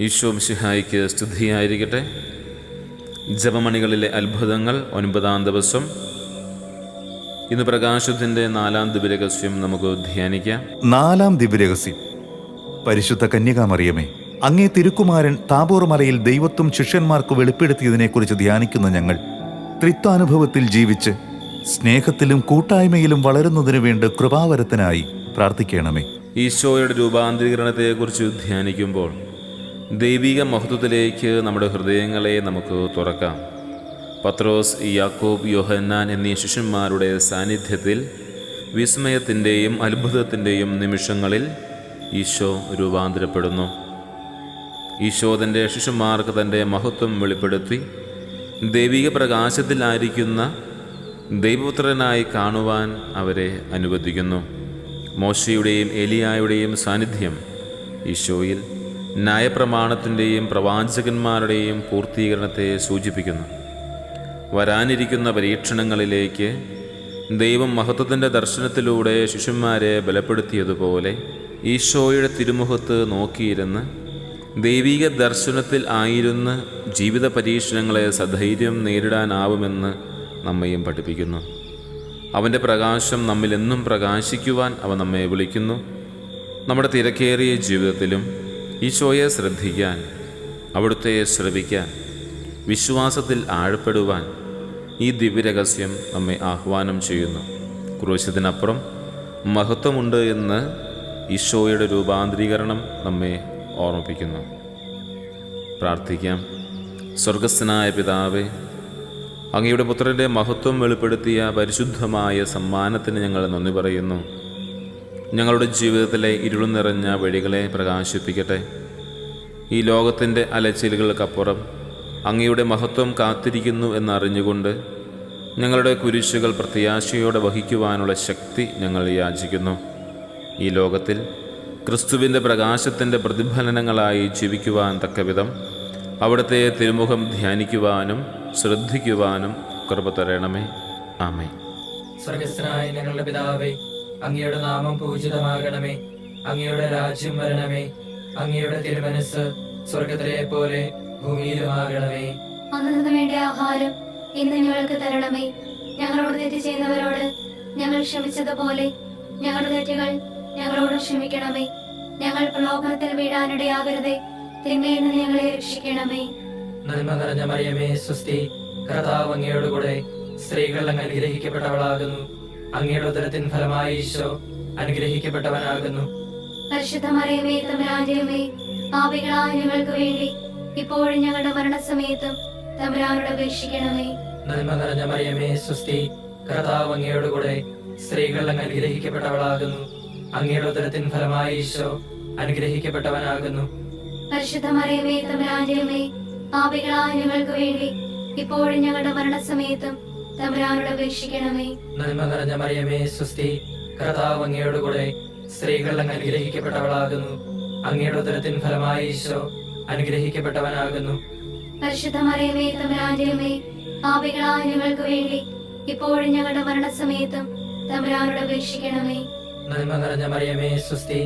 ഈശോ മിശിഹായിക്ക് സ്തുതിയായിരിക്കട്ടെ. ജപമണികളിലെ അത്ഭുതങ്ങൾ ഒൻപതാം ദിവസം. ഇന്ന് പ്രകാശത്തിന്റെ നാലാം ദിവരഹസ്യം നമുക്ക് ധ്യാനിക്കാം. നാലാം ദിവ്യരഹസ്യം. പരിശുദ്ധ കന്യകാമറിയമേ അങ്ങേ തിരുക്കുമാരൻ താബോർ മലയിൽ ദൈവത്വം ശിഷ്യന്മാർക്ക് വെളിപ്പെടുത്തിയതിനെക്കുറിച്ച് ധ്യാനിക്കുന്ന ഞങ്ങൾ ത്രിത്വാനുഭവത്തിൽ ജീവിച്ച് സ്നേഹത്തിലും കൂട്ടായ്മയിലും വളരുന്നതിനു വേണ്ടി കൃപാവരത്തിനായി പ്രാർത്ഥിക്കണമേ. ഈശോയുടെ രൂപാന്തരീകരണത്തെക്കുറിച്ച് ധ്യാനിക്കുമ്പോൾ ദൈവിക മഹത്വത്തിലേക്ക് നമ്മുടെ ഹൃദയങ്ങളെ നമുക്ക് തുറക്കാം. പത്രോസ് യാക്കോബ് യോഹന്നാൻ എന്നീ ശിഷ്യന്മാരുടെ സാന്നിധ്യത്തിൽ വിസ്മയത്തിന്റെയും അത്ഭുതത്തിന്റെയും നിമിഷങ്ങളിൽ ഈശോ രൂപാന്തരപ്പെടുന്നു. ഈശോ തന്റെ ശിഷ്യന്മാർക്ക് തന്റെ മഹത്വം വെളിപ്പെടുത്തി ദൈവിക പ്രകാശത്തിലായിരിക്കുന്ന ദൈവപുത്രനായി കാണുവാൻ അവരെ അനുവദിക്കുന്നു. മോശയുടെയും എലിയായുടെയും സാന്നിധ്യം ഈശോയിൽ ന്യായപ്രമാണത്തിന്റെയും പ്രവാചകന്മാരുടെയും പൂർത്തീകരണത്തെ സൂചിപ്പിക്കുന്നു. വരാനിരിക്കുന്ന പരീക്ഷണങ്ങളിലേക്ക് ദൈവം മഹത്വത്തിന്റെ ദർശനത്തിലൂടെ ശിഷ്യന്മാരെ ബലപ്പെടുത്തിയതുപോലെ ഈശോയുടെ തിരുമുഖത്ത് നോക്കിയിരുന്ന് ദൈവിക ദർശനത്തിൽ ആയിരുന്ന് ജീവിത പരീക്ഷണങ്ങളെ സധൈര്യം നേരിടാനാവുമെന്ന് നമ്മയും പഠിപ്പിക്കുന്നു. അവന്റെ പ്രകാശം നമ്മിലെന്നും പ്രകാശിക്കുവാൻ അവ നമ്മെ വിളിക്കുന്നു. നമ്മുടെ തിരക്കേറിയ ജീവിതത്തിലും ഈശോയെ ശ്രദ്ധിക്കാൻ അവിടുത്തെ ശ്രവിക്കാൻ വിശ്വാസത്തിൽ ആഴപ്പെടുവാൻ ഈ ദിവ്യരഹസ്യം നമ്മെ ആഹ്വാനം ചെയ്യുന്നു. ക്രൂശത്തിനപ്പുറം മഹത്വമുണ്ട് എന്ന് ഈശോയുടെ രൂപാന്തരീകരണം നമ്മെ ഓർമ്മിപ്പിക്കുന്നു. പ്രാർത്ഥിക്കാം. സ്വർഗസ്ഥനായ പിതാവേ അങ്ങയുടെ പുത്രന്റെ മഹത്വം വെളിപ്പെടുത്തിയ പരിശുദ്ധമായ സമ്മാനത്തിന് ഞങ്ങൾ നന്ദി പറയുന്നു. ഞങ്ങളുടെ ജീവിതത്തിലെ ഇരുൾ നിറഞ്ഞ വഴികളെ പ്രകാശിപ്പിക്കട്ടെ. ഈ ലോകത്തിന്റെ അലച്ചിലുകൾക്കപ്പുറം അങ്ങയുടെ മഹത്വം കാത്തിരിക്കുന്നു എന്നറിഞ്ഞുകൊണ്ട് ഞങ്ങളുടെ കുരിശുകൾ പ്രത്യാശയോടെ വഹിക്കുവാനുള്ള ശക്തി ഞങ്ങൾ യാചിക്കുന്നു. ഈ ലോകത്തിൽ ക്രിസ്തുവിന്റെ പ്രകാശത്തിന്റെ പ്രതിഫലനങ്ങളായി ജീവിക്കുവാൻ തക്കവിധം അവിടുത്തെ തിരുമുഖം ധ്യാനിക്കുവാനും ശ്രദ്ധിക്കുവാനും കൃപ തരണമേ. ആമേ സ്വർഗസ്ഥനായ ഞങ്ങളുടെ പിതാവേ അങ്ങയുടെ നാമം പൂജിതമാകണമേ. അങ്ങയുടെ രാജ്യം വരണമേ. അങ്ങയുടെ തിരുമനസ് സ്വർഗത്തിലെ പോലെ ഭൂമിയിലുമാകണമേ. അന്നു വേണ്ട ആഹാരം ഇന്ന് ഞങ്ങൾക്ക് തരണമേ. ഞങ്ങളോട് തെറ്റ് ചെയ്യുന്നവരോട് ഞങ്ങൾ ക്ഷമിച്ചതുപോലെ ഞങ്ങളുടെ തെറ്റുകൾ ഞങ്ങളോട് ക്ഷമിക്കണമേ. ഞങ്ങൾ പ്രലോഭനത്തിൽ വീഴാനിടയാകരുതേ. തിന്മയിൽ നിന്ന് ഞങ്ങളെ രക്ഷിക്കണമേ. നന്മ നിറഞ്ഞ മറിയമേ സ്വസ്തി. കർത്താവ് അങ്ങയോട് കൂടെ സ്ത്രീകൾ അങ്ങ് അനുഗ്രഹിക്കപ്പെട്ടവളാകുന്നു. അങ്ങയുടെ ഉത്തരത്തിൻ ഫലമായി ഈശോ അനുഗ്രഹിക്കപ്പെട്ടവനാകുന്നു. പരിശുദ്ധ മറിയമേ തമ്പുരാന്റെയുമേ പാപികളായ ഞങ്ങൾക്ക് വേണ്ടി ഇപ്പോഴും ഞങ്ങളുടെ മരണസമയത്തും തമ്പുരാനോട് അപേക്ഷിക്കണമേ. നന്മ നിറഞ്ഞ മറിയമേ സുസ്തി കർത്താവ് അങ്ങയോട് കൂടെ സ്ത്രീകൾ അങ്ങ് അനുഗ്രഹിക്കപ്പെട്ടവളാകുന്നു. അങ്ങയുടെ ഉദരത്തിൻ ഫലമായി ഈശോ അനുഗ്രഹിക്കപ്പെട്ടവനാകുന്നു. പരിശുദ്ധ മറിയമേ തമ്പുരാന്റെയുമേ പാപികളായ ഞങ്ങൾക്ക് വേണ്ടി ഇപ്പോഴും ഞങ്ങളുടെ മരണസമയത്തും തമ്പുരാനോട് അപേക്ഷിക്കണമേ നന്മ നിറഞ്ഞ മറിയമേ സുസ്തി കർത്താവ് അങ്ങയോട് കൂടെ സ്ത്രീകൾ അങ്ങ് അനുഗ്രഹിക്കപ്പെട്ടവളാകുന്നു അങ്ങയുടെ ഉദരത്തിൻ ഫലമായി ഈശോ അനുഗ്രഹിക്കപ്പെട്ടവനാകുന്നു. പരിശുദ്ധ മറിയമേ പാപികളായ ഞങ്ങൾക്ക് വേണ്ടി ഇപ്പോഴും ഞങ്ങളുടെ മരണസമയത്തും തമ്പുരാനോട് അപേക്ഷിക്കണമേ നന്മ നിറഞ്ഞ മറിയമേ സുസ്തി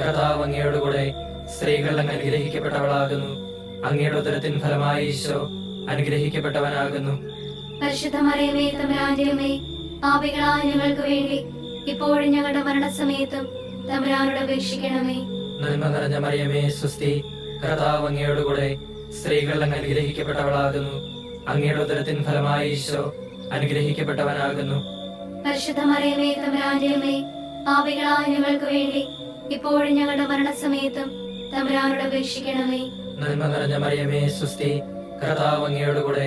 കർത്താവ് അങ്ങയോട് കൂടെ സ്ത്രീകൾ അങ്ങ് അനുഗ്രഹിക്കപ്പെട്ടവളാകുന്നു അങ്ങയുടെ ഉദരത്തിൻ ഫലമായി ഈശോ അനുഗ്രഹിക്കപ്പെട്ടവനാകുന്നു. പരിശുദ്ധ മറിയമേ തമ്പുരാന്റെയുമേ പാപികളായ ഞങ്ങൾക്ക് വേണ്ടി ഇപ്പോഴും ഞങ്ങളുടെ മരണസമയത്തും തമ്പുരാനോട് അപേക്ഷിക്കണമേ. നന്മ നിറഞ്ഞ മറിയമേ സുസ്തി കർത്താവ് അങ്ങയോടുകൂടെ സ്ത്രീകൾ അങ്ങ് അനുഗ്രഹിക്കപ്പെട്ടവളാകുന്നു അങ്ങയുടെ ഉദരത്തിൻ ഫലമായി ഈശോ അനുഗ്രഹിക്കപ്പെട്ടവനാകുന്നു. പരിശുദ്ധ മറിയമേ തമ്പുരാന്റെയുമേ പാപികളായ ഞങ്ങൾക്ക് വേണ്ടി ഇപ്പോഴും ഞങ്ങളുടെ മരണസമയത്തും തമ്പുരാനോട് അപേക്ഷിക്കണമേ. നന്മ നിറഞ്ഞ മറിയമേ സ്വസ്തി കർത്താവ് അങ്ങയോട് കൂടെ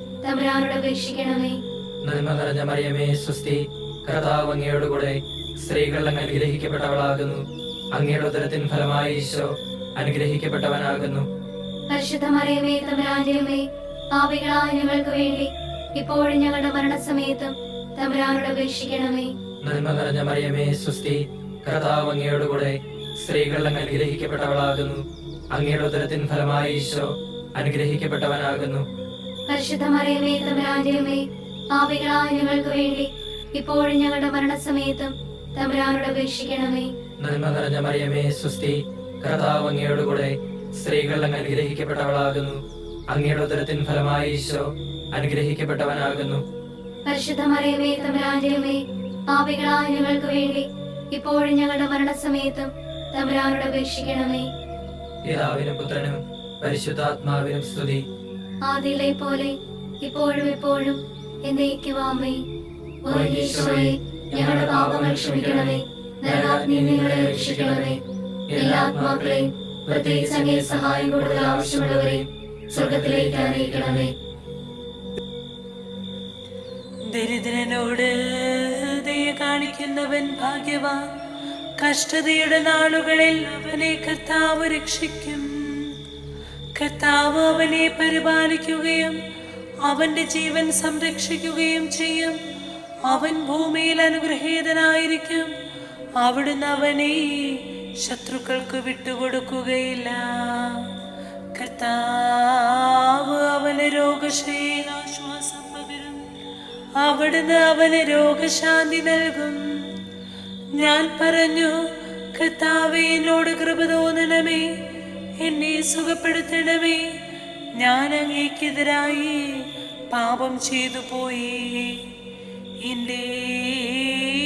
തമ്പുരാനോട് അപേക്ഷിക്കണമേ. നന്മ നിറഞ്ഞ മറിയമേ സുസ്തി കർത്താവ് അങ്ങയോട് കൂടെ സ്ത്രീകൾ അങ്ങ് അനുഗ്രഹിക്കപ്പെട്ടവളാകുന്നു അങ്ങയുടെ ഉദരത്തിൻ ഫലമായി ഈശോ അനുഗ്രഹിക്കപ്പെട്ടവനാകുന്നു. പരിശുദ്ധ മറിയമേ പാപികളായ ഞങ്ങൾക്ക് വേണ്ടി ഇപ്പോഴും ഞങ്ങളുടെ മരണസമയത്തും തമ്പുരാനോട് അപേക്ഷിക്കണമേ. നന്മ നിറഞ്ഞ മറിയമേ സുസ്തി കർത്താവ് അങ്ങയോടുകൂടെ സ്ത്രീകൾ അങ്ങ് അനുഗ്രഹിക്കപ്പെട്ടവളാകുന്നു അങ്ങയുടെ ഉദരത്തിൻ ഫലമായി ഈശോ അനുഗ്രഹിക്കപ്പെട്ടവനാകുന്നു. പരിശുദ്ധ മറിയമേ തമ്പുരാന്റെയുമേ പാപികളായ ഞങ്ങൾക്ക് വേണ്ടി ഇപ്പോഴും ഞങ്ങളുടെ മരണസമയത്തും തമ്പുരാനോട് അപേക്ഷിക്കണമേ. നന്മ നിറഞ്ഞ മറിയമേ സുസ്തി കർത്താവ് അങ്ങയോടുകൂടെ സ്ത്രീകൾ അങ്ങ് അനുഗ്രഹിക്കപ്പെട്ടവളാകുന്നു. അങ്ങയുടെ ഉദരത്തിൻ ഫലമായി ഈശോ അനുഗ്രഹിക്കപ്പെട്ടവനാകുന്നു. പരിശുദ്ധ മറിയമേ തമ്പുരാന്റെയുമേ പാപികളായ ഞങ്ങൾക്ക് വേണ്ടി ഇപ്പോഴും ഞങ്ങളുടെ മരണസമയത്തും തമ്പുരാനോട് അപേക്ഷിക്കണമേ. പിതാവിനും പുത്രനും പരിശുദ്ധാത്മാവിനും സ്തുതി. ആദിയിലെ പോലെ ഇപ്പോഴും എപ്പോഴും എന്നേക്കുവാമേ ഈശോയെ ഞങ്ങളുടെ പാപങ്ങൾ ക്ഷമിക്കണമേ. നരകാഗ്നി നിങ്ങളെ രക്ഷിക്കണമേ. എല്ലാ ആത്മാക്കളെയും പ്രത്യേകിച്ച് അങ്ങേ സഹായം കൂടുതൽ ആവശ്യമുള്ളവരെയും സ്വർഗത്തിലേക്ക് അറിയിക്കണമേ. ദരിദ്രനോട് ദയ കാണിക്കുന്നവൻ ഭാഗ്യവാൻ. കഷ്ടതയുടെ നാളുകളിൽ അവനെ കർത്താവ് രക്ഷിക്കും. കർത്താവ് അവനെ പരിപാലിക്കുകയും അവന്റെ ജീവൻ സംരക്ഷിക്കുകയും ചെയ്യും. അവൻ ഭൂമിയിൽ അനുഗ്രഹീതനായിരിക്കും. അവിടുന്ന് അവനെ ശത്രുക്കൾക്ക് വിട്ടുകൊടുക്കുകയില്ല. കർത്താവ് അവന് രോഗശയിൽ ആശ്വാസം പകരും. അവിടുന്ന് അവന് രോഗശാന്തി നൽകും. ഞാൻ പറഞ്ഞു കർത്താവ് എന്നോട് കൃപ തോന്നണമേ. എന്നെ സുഖപ്പെടുത്തണമേ. ഞാൻ അങ്ങേക്കെതിരായി പാപം ചെയ്തു പോയി. എന്റെ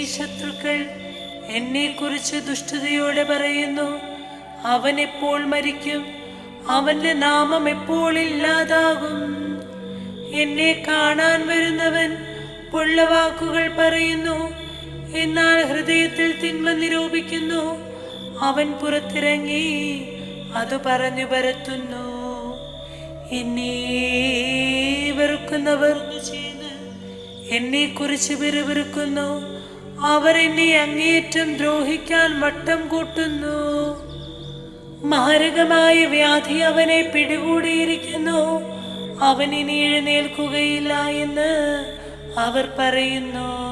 ശത്രുക്കൾ എന്നെക്കുറിച്ച് ദുഷ്ടതയോടെ പറയുന്നു. അവൻ എപ്പോൾ മരിക്കും? അവന്റെ നാമം എപ്പോൾ ഇല്ലാതാകും? എന്നെ കാണാൻ വരുന്നവൻ പൊള്ളവാക്കുകൾ പറയുന്നു. എന്നാൽ ഹൃദയത്തിൽ തിന്മ നിരൂപിക്കുന്നു. അവൻ പുറത്തിറങ്ങി അത് പറഞ്ഞു പരത്തുന്നു. എന്നെ വെറുക്കുന്നവർ ചെയ്യുന്നു. എന്നെ കുറിച്ച് വിറുവിറുക്കുന്നു. അവർ എന്നെ അങ്ങേയറ്റം ദ്രോഹിക്കാൻ വട്ടം കൂട്ടുന്നു. മാരകമായ വ്യാധി അവനെ പിടികൂടിയിരിക്കുന്നു. അവൻ ഇനി എഴുന്നേൽക്കുകയില്ല എന്ന് അവർ പറയുന്നു.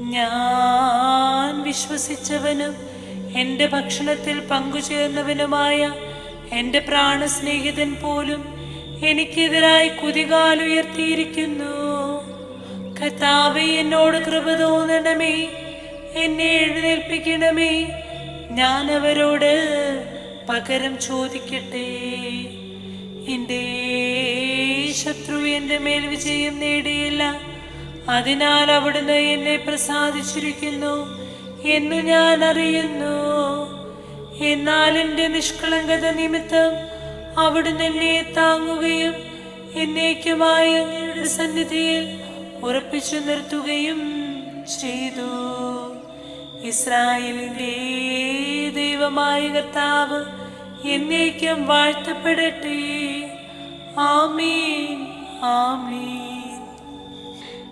ഞാൻ വിശ്വസിച്ചവനും എന്റെ ഭക്ഷണത്തിൽ പങ്കുചേർന്നവനുമായ എന്റെ പ്രാണസ്നേഹിതൻ പോലും എനിക്കെതിരായി കുതികാലുയർത്തിയിരിക്കുന്നു. കർത്താവേ എന്നോട് കൃപ തോന്നണമേ. എന്നെ എഴുന്നേൽപ്പിക്കണമേ. ഞാൻ അവരോട് പകരം ചോദിക്കട്ടെ. എന്റെ ശത്രു എന്റെ മേൽ വിജയം നേടിയില്ല. അതിനാൽ അവിടുന്ന് എന്നെ പ്രസാദിച്ചിരിക്കുന്നു. എന്ന് ഞാൻ അറിയുന്നു എന്നാൽ എന്റെ നിഷ്കളങ്കത നിമിത്തം അവിടുന്ന് എന്നെ താങ്ങുകയും എന്നേക്കുമായി അങ്ങയുടെ സന്നിധിയിൽ ഉറപ്പിച്ചു നിർത്തുകയും ചെയ്തു. ഇസ്രായേലിന്റെ ദൈവമായ കർത്താവ് എന്നേക്കും വാഴ്ത്തപ്പെടട്ടെ. ആമീൻ. ആമീൻ.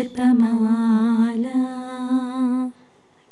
അൻപത്തി മൂന്നു മണി ജപമാല